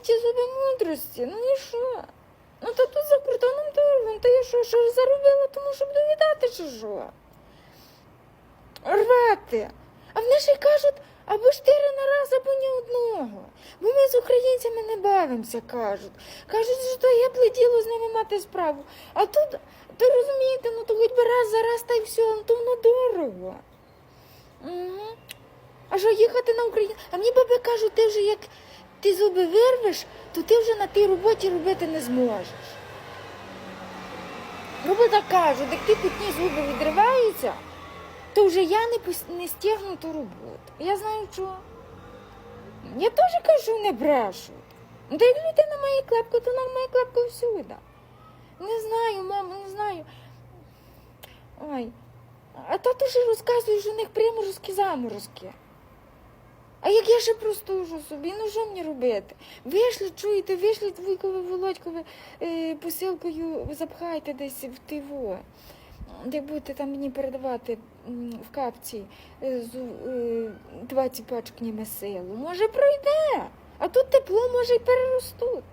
золоті зуби мудрості. Ну і що? Ну то тут за кордоном то я що, що заробила, тому щоб довідати, чи? Рвати. А вони ж й кажуть, або чотири на раз, або ні одного. Бо ми з українцями не бавимося, кажуть. Кажуть, що то є б діло з ними мати справу. А тут, то розумієте, ну то хоч би раз за раз та й все, ну то воно дорого. Угу. А що їхати на Україну? А мені баби кажуть, ти вже як ти зуби вирвеш, то ти вже на тій роботі робити не зможеш. Бо так кажуть, як ті кутні зуби відриваються, то вже я не, не стягну ту роботу. Я знаю що. Я теж кажу, не брешу. Ну, та як людина має клепку, то вона має клепку всюди. Не знаю, мамо, не знаю. Ой. А тато ж розказує, що у них приморозки заморозки. А як я ще просто ужу собі, ну що мені робити? Вийшли, чуєте, вишліть Вуйкове, володькове е, посилкою запхайте десь в тиво. Як будете там мені передавати в капці е, зу- е, 20 пачок німесилу, може пройде, а тут тепло може й переростуть.